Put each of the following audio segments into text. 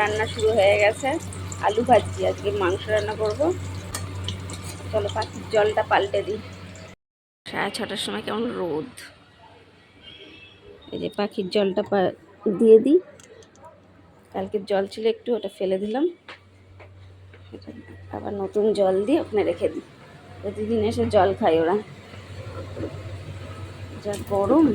রান্না শুরু হয়ে গেছে। আলু ভাজছি আজকে মাংস রান্না করব। চলো পাখির জলটা পাল্টে দিই। সাড়ে ছটার সময় কেমন রোদ। এই যে পাখির জলটা দিয়ে দিই। কালকের জল ছিল একটু, ওটা ফেলে দিলাম। আবার নতুন জল দিয়ে ওখানে রেখে দিই। প্রতিদিন এসে জল খায় ওরা। যা গরম।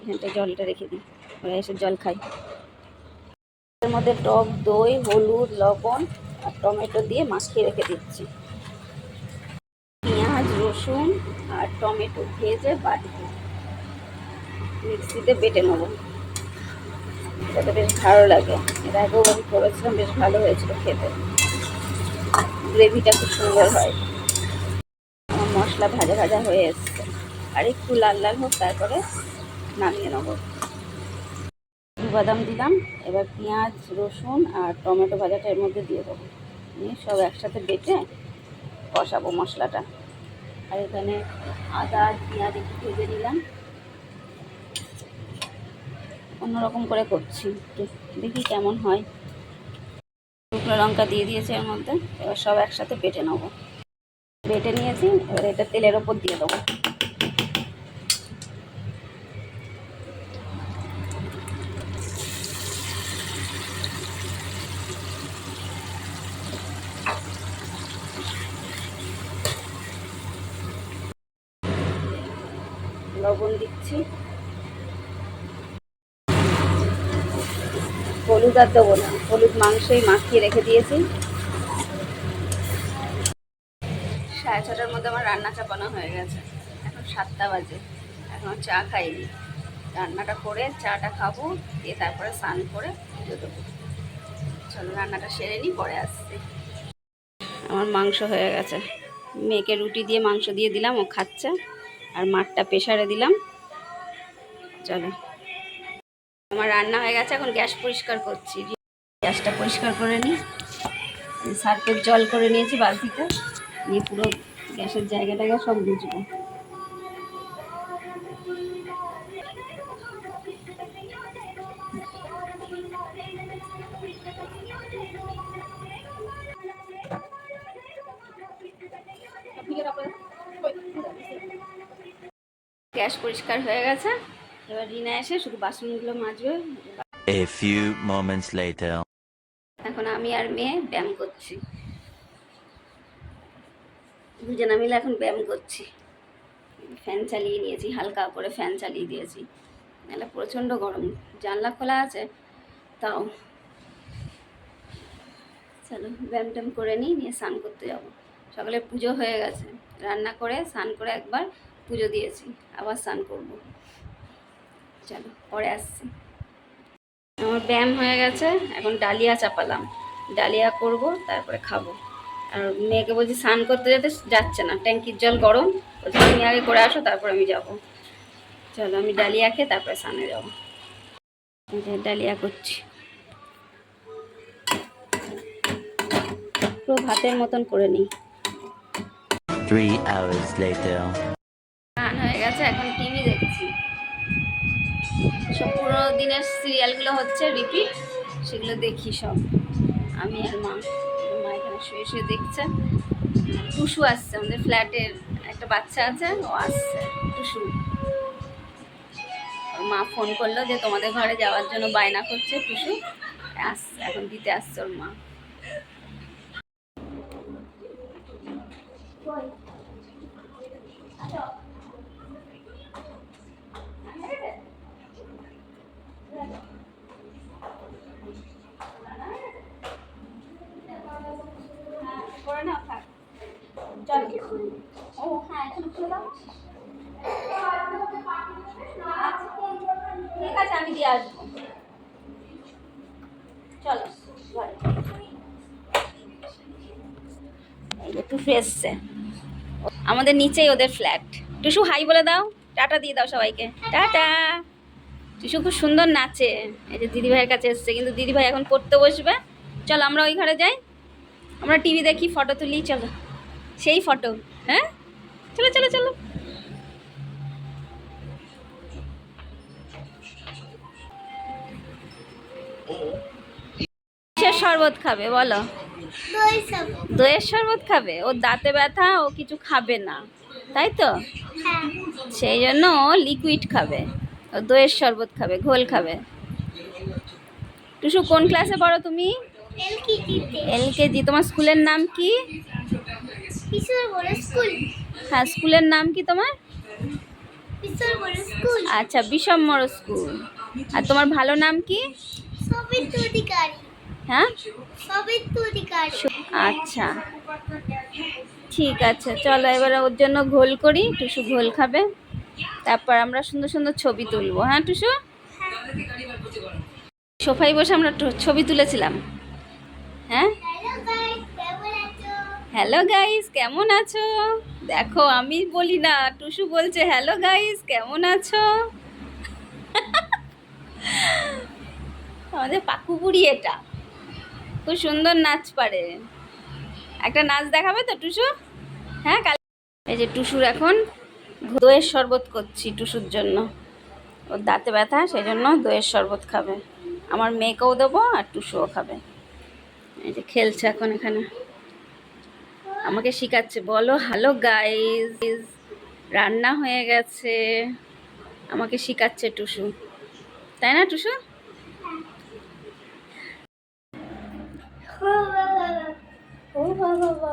এখানটা জলটা রেখে দিই। ওরা এসে জল খায়। এর মধ্যে টক, দই, হলুদ, লবণ আর টমেটো দিয়ে মাখিয়ে রেখে দিচ্ছি। পেঁয়াজ, রসুন আর টমেটো ভেজে বাটবো। মিক্সিতে বেটে নেব। যাতে বেশ ভালো লাগে। এর আগেও আমি করেছিলাম, বেশ ভালো হয়েছিল খেতে। গ্রেভিটা খুব সুন্দর হয়। মশলা ভাজা ভাজা হয়ে এসছে। আর একটু লাল লাল হোক, তারপরে নামিয়ে নেব। বাদাম দিলাম, এবার পেঁয়াজ, রসুন আর টমেটো ভাজাটা এর মধ্যে দিয়ে দেবো। নিয়ে সব একসাথে বেটে কষাবো মশলাটা। আর এখানে আদা পেঁয়াজ একটু ভেজে নিলাম। অন্যরকম করে করছি। দেখি কেমন হয়। শুকনো লঙ্কা দিয়ে দিয়েছি এর মধ্যে। এবার সব একসাথে বেটে নেব। বেটে নিয়েছি, এবার এটা তেলের ওপর দিয়ে দেবো লবণ দিচ্ছি হলুদ আর দেবো না। হলুদ মাংসই মাখিয়ে রেখে দিয়েছি। সাড়ে ছটার মধ্যে আমার রান্না চাপানো হয়ে গেছে। এখন সাতটা বাজে। এখন চা খাইনি। রান্নাটা করে চাটা খাব, দিয়ে তারপরে স্নান করে পুজো দেবো। চলো, রান্নাটা সেরে নিই, পরে আসছি। আমার মাংস হয়ে গেছে। মেয়েকে রুটি দিয়ে মাংস দিয়ে দিলাম, ও খাচ্ছে। আর মাঠটা প্রেশারে দিলাম। চলো। আমার রান্না হয়ে গেছে, এখন গ্যাস পরিষ্কার করছি। গ্যাসটা পরিষ্কার করে নিই। সার্ফের জল করে নিয়েছি বালতিতে। নিয়ে পুরো গ্যাসের জায়গাটাকে সব বুঝব গ্যাস পরিষ্কার হয়ে গেছে। এবার রিনা এসে শুধু বাসনগুলো মাজবে। A few moments later. এখন আমি আর মেয়ে ব্যায়াম করছি। দুজনে মিলে এখন ব্যায়াম করছি। ফ্যান চালিয়ে নিয়েছি হালকা করে ফ্যান চালিয়ে দিয়েছি। নাহলে প্রচণ্ড গরম। জানলা খোলা আছে তাও। চলো ব্যায়াম ট্যাম করে নিই নিয়ে স্নান করতে যাব। সকালে পুজো হয়ে গেছে। রান্না করে স্নান করে একবার পুজো দিয়েছি। আবার স্নান করব। চলো পরে আসছি। আমার ব্যায়াম হয়ে গেছে এখন ডালিয়া চাপালাম। ডালিয়া করব তারপরে খাব। আর মেয়েকে বলছি স্নান করতে যেতে যাচ্ছে না ট্যাঙ্কির জল গরম। বলছি তুমি আগে করে আসো তারপর আমি যাব। চলো আমি ডালিয়া খেয়ে তারপরে স্নানে যাব। ডালিয়া করছি। পুরো ভাতের মতন করে নিই. স্নান হয়ে গেছে এখন টিভি সব পুরোনো দিনের সিরিয়ালগুলো হচ্ছে রিপিট, সেগুলো দেখি সব। আমি আর মা মা এখানে শুয়ে শুয়ে দেখছে। টুসু আসছে, আমাদের ফ্ল্যাটের একটা বাচ্চা আছে, ও আসছে, টুসু। মা ফোন করল যে তোমাদের ঘরে যাওয়ার জন্য বায়না করছে টুসু। আসছে, এখন দিতে আসছে ওর মা। ঠিক আছে আমি দিয়ে আসব চলো আমাদের নিচেই ওদের ফ্ল্যাট টুসু হাই বলে দাও। টাটা দিয়ে দাও সবাইকে। টাটা। টুসু খুব সুন্দর নাচে। এই যে দিদিভাইয়ের কাছে এসছে, কিন্তু দিদিভাই এখন পড়তে বসবে। চল আমরা ওই ঘরে যাই। আমরা টিভি দেখি ফটো তুলি, চলো। সেই ফটো হ্যাঁ? চলো চলো চলো। কিসের শরবত খাবে বলো। দইয়ের শরবত খাবে? ওর দাঁতে ব্যথা ও কিছু খাবে না তাই তো? হ্যাঁ। সেই জন্য ও লিকুইড খাবে ও দইয়ের শরবত খাবে ঘোল খাবে। টুসু কোন ক্লাসে পড়ো তুমি? এলকেজিতে এলকেজি তোমার স্কুলের নাম কি? হ্যাঁ স্কুলের নাম কি তোমার? আচ্ছা বিষম্বর স্কুল। আর তোমার ভালো নাম কি? হ্যাঁ? আচ্ছা। ঠিক আছে চলো এবারে ওর জন্য ঘোল করি। টুসু ঘোল খাবে। তারপর আমরা সুন্দর সুন্দর ছবি তুলবো। হ্যাঁ টুসু? সোফায় বসে আমরা ছবি তুলেছিলাম। হ্যাঁ হ্যালো গাইস কেমন আছো হ্যালো গাইস কেমন আছো? দেখো, আমি বলি না, টুসু বলছে হ্যালো গাইস কেমন আছো? আমাদের পাকু বুড়ি এটা। খুব সুন্দর নাচ পারে। একটা নাচ দেখাবে তো, টুসু? হ্যাঁ কাল এই যে টুসুর এখন দইয়ের শরবত করছি টুসুর জন্য। ওর দাঁতে ব্যথা, সেই জন্য দইয়ের শরবত খাবে। আমার মেয়েকেও দেবো আর টুসুও খাবে। এই যে খেলছে এখন এখানে। আমাকে শেখাচ্ছে বলো হ্যালো গাইজ রান্না হয়ে গেছে। আমাকে শেখাচ্ছে টুসু। তাই না টুসু? ও বাবা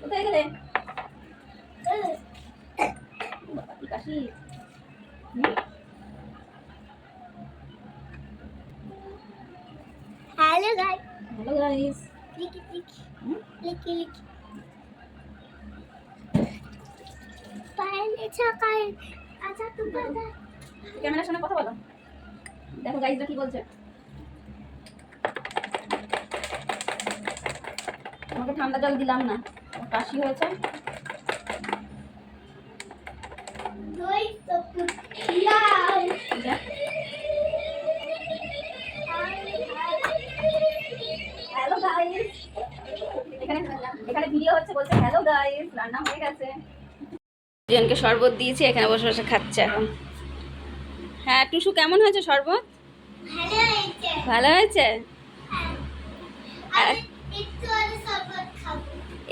কোথায় গেলে কাশি হ্যালো গাইস হ্যালো গাইজ ক্যামেরার সামনে কথা বলো। দেখো গাইজরা কি বলছে? আমাকে ঠান্ডা জল দিলাম না। কাশি হয়েছে। দই তো এখানে এখানে ভিডিও হচ্ছে বলছে হ্যালো গাইস রান্না হয়ে গেছে। জনকে শরবত দিয়েছি এখানে বসে বসে খাচ্ছে এখন। হ্যাঁ টুসু কেমন হয়েছে শরবত? ভালো হয়েছে। ভালো হয়েছে? আমি একটু আরে শরবত খাব।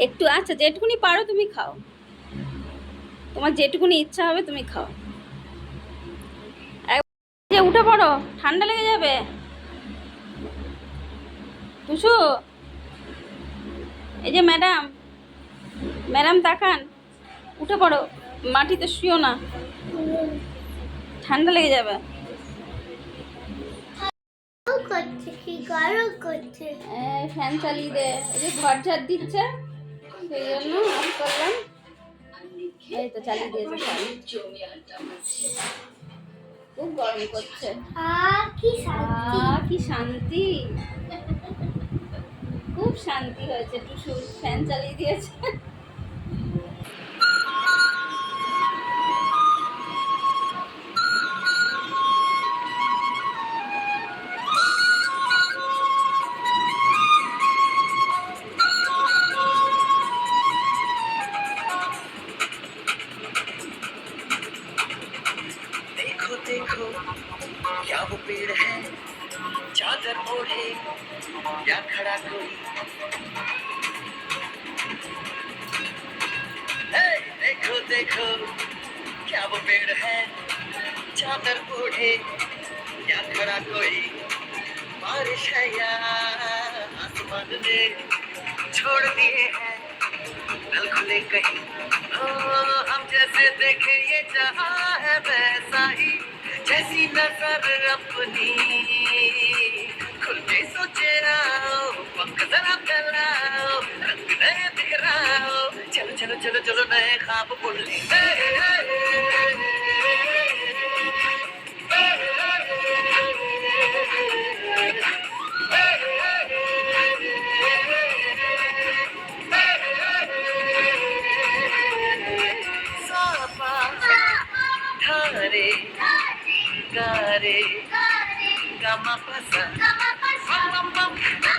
একটু আচ্ছা যেটুকুনি পারো তুমি খাও। তোমার যেটুকুনি ইচ্ছা হবে তুমি খাও। উঠে পড়ো ঠান্ডা লেগে যাবে। টুসু এই যে ম্যাডাম ম্যাডাম তাকান উঠে পড়ো মাটিতে শুয়েও না। ঠান্ডা লেগে যাবে। ফ্যান চালিয়ে দে এই যে ঘর ঝাড় দিচ্ছে সেই জন্য করলাম। এই তো চালিয়ে দিয়েছে খুব গরম করছে। আ কি শান্তি। খুব শান্তি হয়েছে টুসু ফ্যান চালিয়ে দিয়েছে। देखो क्या वो पेड़ है, चादर ओढ़े या खड़ा कोई? बारिश है या आसमान ने छोड़ दिए हैं कल खुले कहीं। हम जैसे देखे ये जहाँ है वैसा ही, जैसी नज़र अपनी। खुल सोचे आओ, पंख जरा फैलाओ, रंग नए दिखराओ चलो चलो चलो चलो नए ख्वाब बुन ले सापा धारे गारे गामा पसा बम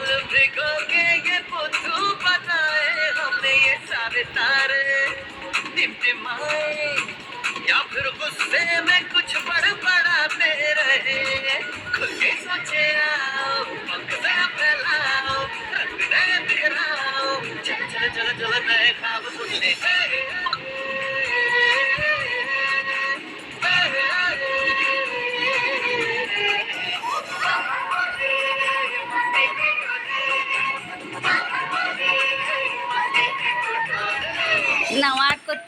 पल भिगो के ये बुद्धू बनाए हमने ये सारे तारे टिमटिमाए या फिर गुस्से में कुछ बड़बड़ाते रहे खुल के सोचे आओ पंख फैलाओ रंग बिखराओ। चल चल चल चल नए ख्वाब सुन ले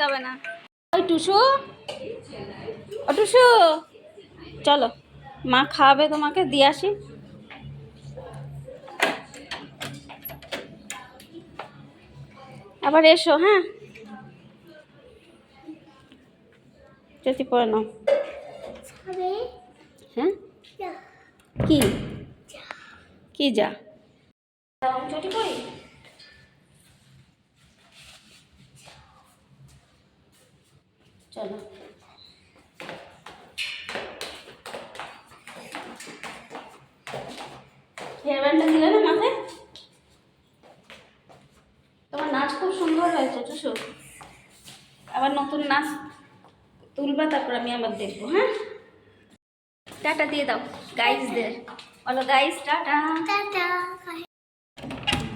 করতে না। ওই টুসু। ও টুসু। চলো মা খাওয়াবে তোমাকে দিয়ে আসি। আবার এসো হ্যাঁ? যদি পরে নাও। হ্যাঁ? কি? কি যা? চটি চলো। হেয়ার ব্যান্ডটা দিলে না মাথায়? তোমার নাচ খুব সুন্দর হয়েছে টুসু আবার নতুন নাচ তুলবা তারপর আমি আবার দেখব হ্যাঁ? টাটা দিয়ে দাও গাইজদের বলো গাইজ টাটা। টাটা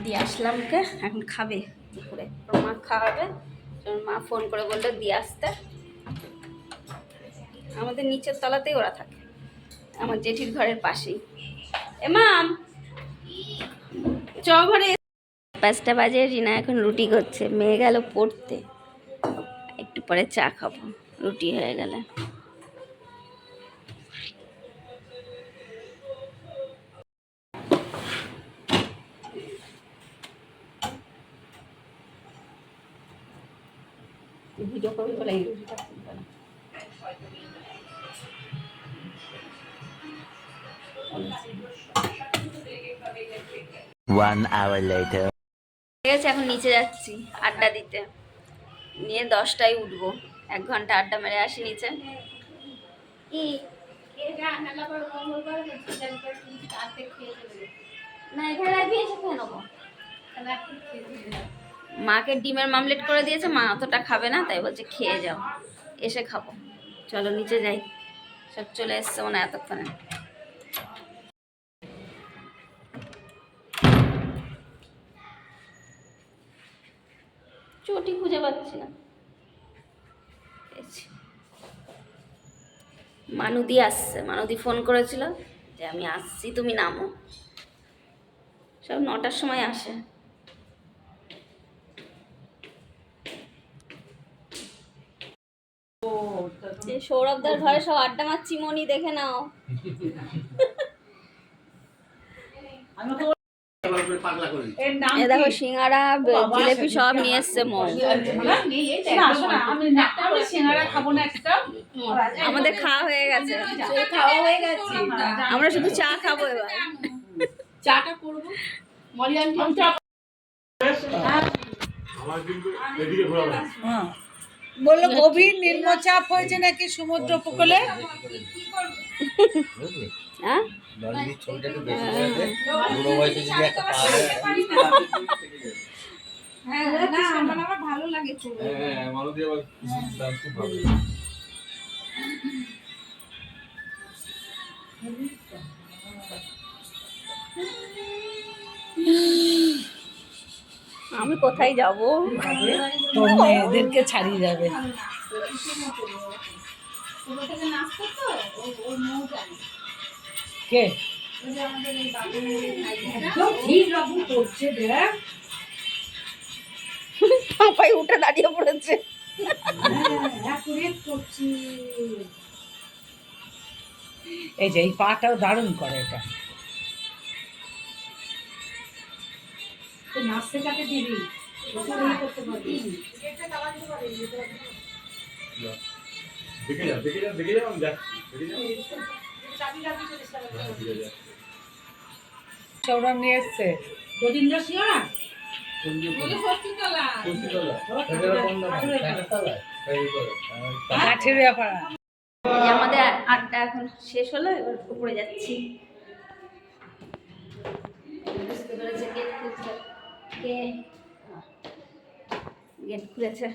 দিয়ে আসলাম কে? এখন খাবে দুপুরে। মা খাওয়াবে মা ফোন করে বলল দিয়ে আসতে। আমাদের নিচের তলাতেই ওরা থাকে। আমার জেঠির ঘরের পাশেই। এ, মাম! চ ঘরে। পাঁচটা বাজে, রিনা এখন রুটি করছে। মেয়ে গেল পড়তে। একটু পরে চা খাব। রুটি হয়ে গেলে। ভিডিও করবি বলে One hour later. ঠিক আছে এখন নিচে যাচ্ছি আড্ডা দিতে। নিয়ে দশটায় উঠবো। এক ঘণ্টা আড্ডা মেরে আসি নিচে। মাকে ডিমের মামলেট করে দিয়েছে মা অতটা খাবে না তাই বলছে খেয়ে যাও। এসে খাব। চলো নিচে যাই। সব চলে এসছে মনে হয় এতক্ষণে। চটি খুঁজে পাচ্ছি না। মানুদি আসছে। মানুদি ফোন করেছিল যে, আমি আসছি, তুমি নামো। সব নটার সময় আসে। সৌরভদার ঘরে সব আড্ডা মারছি মনি দেখে নাও। এ দেখো সিঙ্গারা জিলেপি সব নিয়ে এসছে মৌ না শোনা আমি না- আমি সিঙ্গারা খাব না একটা আমাদের খাওয়া হয়ে গেছে খাওয়া হয়ে গেছে আমরা শুধু চা খাব এবার চাটা করব বলল গভীর নিম্নচাপ হয়েছে নাকি সমুদ্র উপকূলে হ্যাঁ আমি কোথায় যাব তোর মেয়েদেরকে ছাড়িয়ে যাবে কে ঠিক রকম করছে দেখ। পাই উঠে দাঁড়িয়ে পড়েছে। এই যে এই পাটাও দারুণ করে এটা। নাচতে কাকে দিবি করতে পারবি। দেখে যাও দেখে যাও দেখে আমি যাচ্ছি দেখে হ্যাঁ, আছে সৌরভ নিয়ে এসছে। রবীন্দ্র শিওরা আমাদের আড্ডা এখন শেষ হলো এবার উপরে যাচ্ছি। বুঝতে পেরেছে গেট খুলছে কে? গেট খুলেছে।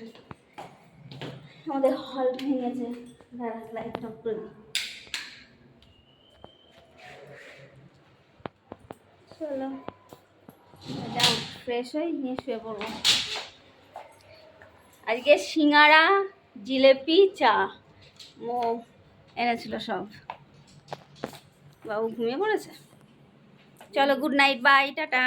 আমাদের হল ভেঙেছে। দাঁড়া লাইট অফ করে দিই। চলো। যাও ফ্রেশ হয়ে নিয়ে শুয়ে পড়ব। আজকে সিঙ্গারা, জিলেপি, চা। মো এনেছিল সব। বাবু ঘুমিয়ে পড়েছে? চলো গুড নাইট বাই টাটা।